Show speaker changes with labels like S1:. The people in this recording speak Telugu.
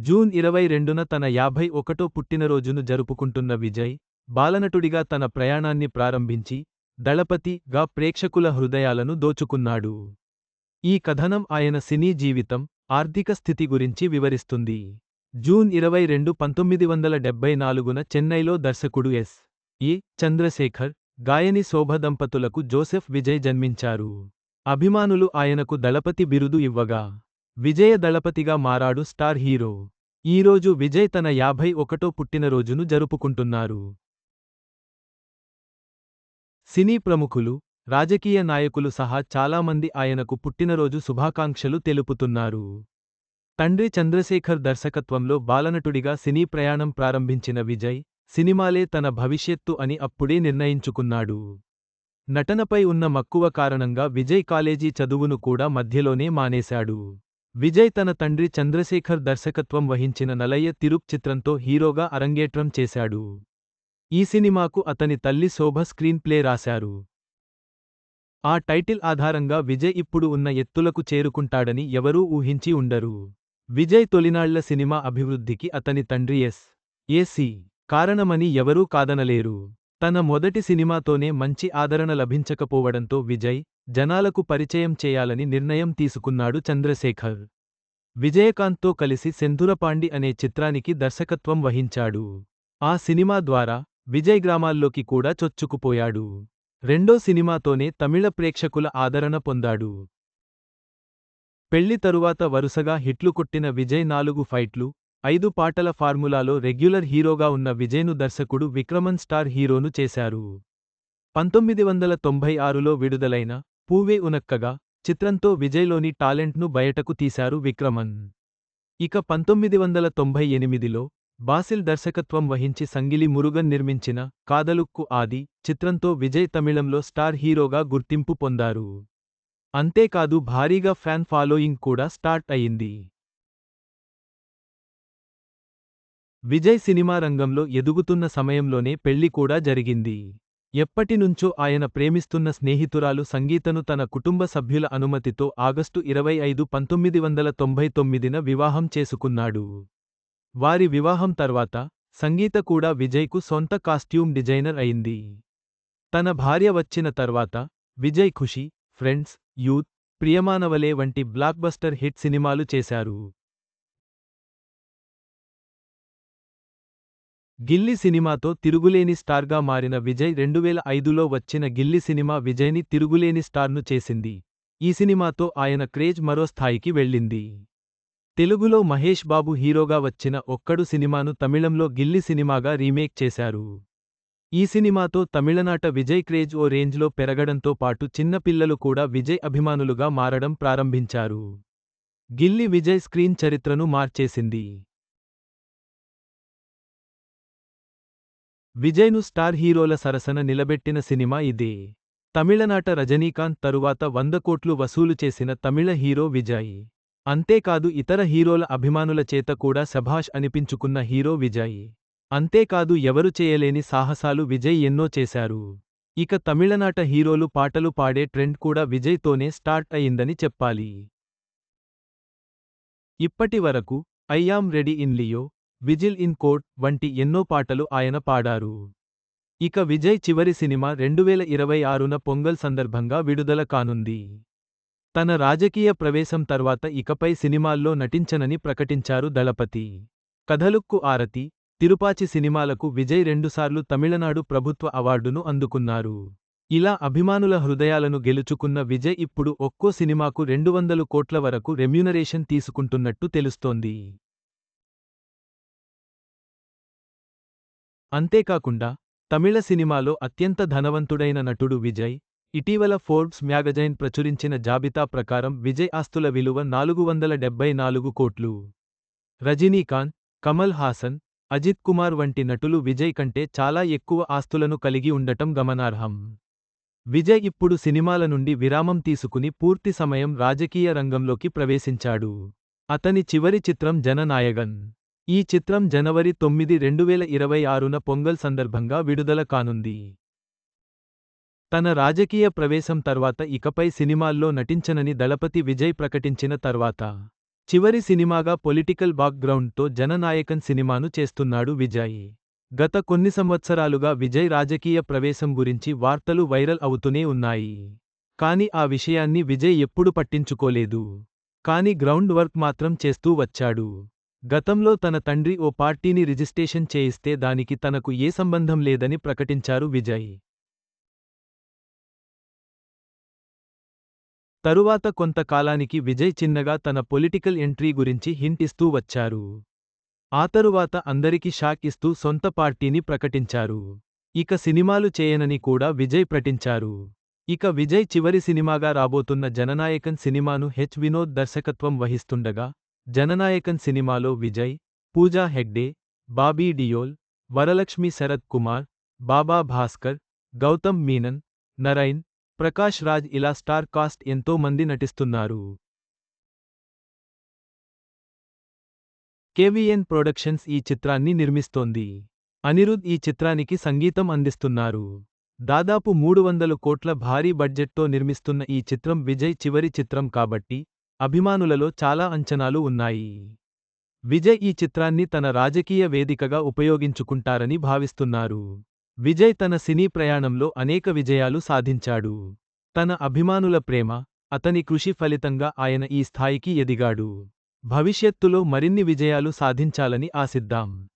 S1: జూన్ ఇరవై రెండున తన యాభై ఒకటో పుట్టినరోజును జరుపుకుంటున్న విజయ్ బాలనటుడిగా తన ప్రయాణాన్ని ప్రారంభించి దళపతి గా ప్రేక్షకుల హృదయాలను దోచుకున్నాడు. ఈ కథనం ఆయన సినీ జీవితం ఆర్థిక స్థితి గురించి వివరిస్తుంది. జూన్ ఇరవై రెండు పంతొమ్మిది వందల డెబ్బై నాలుగున చెన్నైలో దర్శకుడు ఎస్. ఈ. చంద్రశేఖర్ గాయని శోభ దంపతులకు జోసెఫ్ విజయ్ జన్మించారు. అభిమానులు ఆయనకు దళపతి బిరుదు ఇవ్వగా విజయ దళపతిగా మారాడు స్టార్ హీరో. ఈరోజు విజయ్ తన యాభై ఒకటో పుట్టినరోజును జరుపుకుంటున్నారు. సినీ ప్రముఖులు రాజకీయ నాయకులు సహా చాలామంది ఆయనకు పుట్టినరోజు శుభాకాంక్షలు తెలుపుతున్నారు. తండ్రి చంద్రశేఖర్ దర్శకత్వంలో బాలనటుడిగా సినీ ప్రయాణం ప్రారంభించిన విజయ్ సినిమాలే తన భవిష్యత్తు అని అప్పుడే నిర్ణయించుకున్నాడు. నటనపై ఉన్న మక్కువ కారణంగా విజయ్ కాలేజీ చదువును కూడా మధ్యలోనే మానేశాడు. విజయ్ తన తండ్రి చంద్రశేఖర్ దర్శకత్వం వహించిన నలయ్య తిరుప్ చిత్రంతో హీరోగా అరంగేట్రం చేశాడు. ఈ సినిమాకు అతని తల్లి శోభ స్క్రీన్ ప్లే రాశారు. ఆ టైటిల్ ఆధారంగా విజయ్ ఇప్పుడు ఉన్న ఎత్తులకు చేరుకుంటాడని ఎవరూ ఊహించి ఉండరు. విజయ్ తొలినాళ్ళ సినిమా అభివృద్ధికి అతని తండ్రి ఎస్. ఏసి కారణమని ఎవరూ కాదనలేరు. తన మొదటి సినిమాతోనే మంచి ఆదరణ లభించకపోవడంతో విజయ్ జనాలకు పరిచయం చేయాలని నిర్ణయం తీసుకున్నాడు చంద్రశేఖర్. విజయకాంత్తో కలిసి సెంధురపాండి అనే చిత్రానికి దర్శకత్వం వహించాడు. ఆ సినిమా ద్వారా విజయ్ గ్రామాల్లోకి కూడా చొచ్చుకుపోయాడు. రెండో సినిమాతోనే తమిళ ప్రేక్షకుల ఆదరణ పొందాడు. పెళ్ళి తరువాత వరుసగా హిట్లు కొట్టిన విజయ్ నాలుగు ఫైట్లు ఐదు పాటల ఫార్ములాలో రెగ్యులర్ హీరోగా ఉన్న విజయ్ను దర్శకుడు విక్రమన్ స్టార్ హీరోను చేశారు. పంతొమ్మిది వందల తొంభై ఆరులో విడుదలైన పూవే ఉనక్కగా చిత్రంతో విజయ్లోని టాలెంట్ను బయటకు తీశారు విక్రమన్. ఇక పంతొమ్మిది వందల తొంభై ఎనిమిదిలో బాసిల్ దర్శకత్వం వహించి సంగిలి మురుగన్ నిర్మించిన కాదలుక్కు ఆది చిత్రంతో విజయ్ తమిళంలో స్టార్ హీరోగా గుర్తింపు పొందారు. అంతేకాదు భారీగా ఫ్యాన్ ఫాలోయింగ్ కూడా స్టార్ట్ అయింది విజయ్ సినిమా రంగంలో ఎదుగుతున్న సమయంలోనే పెళ్ళి కూడా జరిగింది. ఎప్పటినుంచో ఆయన ప్రేమిస్తున్న స్నేహితురాలు సంగీతను తన కుటుంబ సభ్యుల అనుమతితో ఆగస్టు ఇరవై ఐదు పంతొమ్మిది వందల తొంభై తొమ్మిదిన వివాహం చేసుకున్నాడు. వారి వివాహం తర్వాత సంగీత కూడా విజయ్కు సొంత కాస్ట్యూమ్ డిజైనర్ అయింది. తన భార్య వచ్చిన తర్వాత విజయ్ ఖుషి ఫ్రెండ్స్ యూత్ ప్రియమానవలే వంటి బ్లాక్బస్టర్ హిట్ సినిమాలు చేశారు. గిల్లి సినిమాతో తిరుగులేని స్టార్గా మారిన విజయ్ రెండువేల ఐదులో వచ్చిన గిల్లి సినిమా విజయ్ని తిరుగులేని స్టార్ను చేసింది. ఈ సినిమాతో ఆయన క్రేజ్ మరో స్థాయికి వెళ్ళింది. తెలుగులో మహేష్ బాబు హీరోగా వచ్చిన ఒక్కడు సినిమాను తమిళంలో గిల్లి సినిమాగా రీమేక్ చేశారు. ఈ సినిమాతో తమిళనాట విజయ్ క్రేజ్ ఓ రేంజ్లో పెరగడంతో పాటు చిన్నపిల్లలు కూడా విజయ్ అభిమానులుగా మారడం ప్రారంభించారు. గిల్లి విజయ్ స్క్రీన్ చరిత్రను మార్చేసింది. విజయ్ను స్టార్ హీరోల సరసన నిలబెట్టిన సినిమా ఇదే. తమిళనాట రజనీకాంత్ తరువాత వంద కోట్లు వసూలు చేసిన తమిళ హీరో విజయ్. అంతేకాదు ఇతర హీరోల అభిమానుల చేత కూడా శభాష్ అనిపించుకున్న హీరో విజయ్. అంతేకాదు ఎవరు చేయలేని సాహసాలు విజయ్ ఎన్నో చేశారు. ఇక తమిళనాట హీరోలు పాటలు పాడే ట్రెండ్ కూడా విజయ్తోనే స్టార్ట్ అయిందని చెప్పాలి. ఇప్పటి వరకు I'm ready in Leo whistle in court వంటి ఎన్నో పాటలు ఆయన పాడారు. ఇక విజయ్ చివరి సినిమా రెండువేల ఇరవై ఆరున పొంగల్ సందర్భంగా విడుదల కానుంది. తన రాజకీయ ప్రవేశం తర్వాత ఇకపై సినిమాల్లో నటించనని ప్రకటించారు దళపతి. కథలుక్కు ఆరతి తిరుపాచి సినిమాలకు విజయ్ రెండుసార్లు తమిళనాడు ప్రభుత్వ అవార్డును అందుకున్నారు. ఇలా అభిమానుల హృదయాలను గెలుచుకున్న విజయ్ ఇప్పుడు ఒక్కో సినిమాకు రెండు వందలు కోట్ల వరకు రెమ్యూనరేషన్ తీసుకుంటున్నట్టు తెలుస్తోంది. అంతేకాకుండా తమిళ సినిమాలో అత్యంత ధనవంతుడైన నటుడు విజయ్ ఇటీవల ఫోర్బ్స్ మ్యాగజైన్ ప్రచురించిన జాబితా ప్రకారం విజయ్ ఆస్తుల విలువ నాలుగు వందల డెబ్బై నాలుగు కోట్లు. రజనీకాంత్ కమల్ హాసన్ అజిత్ కుమార్ వంటి నటులు విజయ్ కంటే చాలా ఎక్కువ ఆస్తులను కలిగి ఉండటం గమనార్హం. విజయ్ ఇప్పుడు సినిమాల నుండి విరామం తీసుకుని పూర్తి సమయం రాజకీయ రంగంలోకి ప్రవేశించాడు. అతని చివరి చిత్రం జననాయగన్. ఈ చిత్రం జనవరి తొమ్మిది రెండువేల ఇరవై ఆరున పొంగల్ సందర్భంగా విడుదల కానుంది. తన రాజకీయ ప్రవేశం తర్వాత ఇకపై సినిమాల్లో నటించనని దళపతి విజయ్ ప్రకటించిన తర్వాత చివరి సినిమాగా పొలిటికల్ బాక్గ్రౌండ్తో జననాయకన్ సినిమాను చేస్తున్నాడు విజయ్. గత కొన్ని సంవత్సరాలుగా విజయ్ రాజకీయ ప్రవేశం గురించి వార్తలు వైరల్ అవుతూనే ఉన్నాయి. కాని ఆ విషయాన్ని విజయ్ ఎప్పుడు పట్టించుకోలేదు. కాని గ్రౌండ్ వర్క్ మాత్రం చేస్తూ వచ్చాడు. గతంలో తన తండ్రి ఓ పార్టీని రిజిస్ట్రేషన్ చేయిస్తే దానికి తనకు ఏ సంబంధం లేదని ప్రకటించారు విజయ్. తరువాత కొంతకాలానికి విజయ్ చిన్నగా తన పొలిటికల్ ఎంట్రీ గురించి హింట్ ఇస్తూ వచ్చారు. ఆ తరువాత అందరికీ షాక్ ఇస్తూ సొంత పార్టీని ప్రకటించారు. ఇక సినిమాలు చేయనని కూడా విజయ్ ప్రకటించారు. ఇక విజయ్ చివరి సినిమాగా రాబోతున్న జననాయకన్ సినిమాను హెచ్ వినోద్ దర్శకత్వం వహిస్తుండగా జననాయకన్ సినిమాలో విజయ్ పూజా హెగ్డే బాబీ డియోల్ వరలక్ష్మి శరత్ కుమార్ బాబా భాస్కర్ గౌతమ్ మీనన్ నరైన్ ప్రకాష్ రాజ్ ఇలా స్టార్ కాస్ట్ ఎంతో మంది నటిస్తున్నారు. కేవీఎన్ ప్రొడక్షన్స్ ఈ చిత్రాన్ని నిర్మిస్తోంది. అనిరుద్ ఈ చిత్రానికి సంగీతం అందిస్తున్నారు. దాదాపు మూడు వందలు కోట్ల భారీ బడ్జెట్తో నిర్మిస్తున్న ఈ చిత్రం విజయ్ చివరి చిత్రం కాబట్టి అభిమానులలో చాలా అంచనాలు ఉన్నాయి. విజయ్ ఈ చిత్రాన్ని తన రాజకీయ వేదికగా ఉపయోగించుకుంటారని భావిస్తున్నారు. విజయ్ తన సినీ ప్రయాణంలో అనేక విజయాలు సాధించాడు. తన అభిమానుల ప్రేమ అతని కృషి ఫలితంగా ఆయన ఈ స్థాయికి ఎదిగాడు. భవిష్యత్తులో మరిన్ని విజయాలు సాధించాలని ఆశిద్దాం.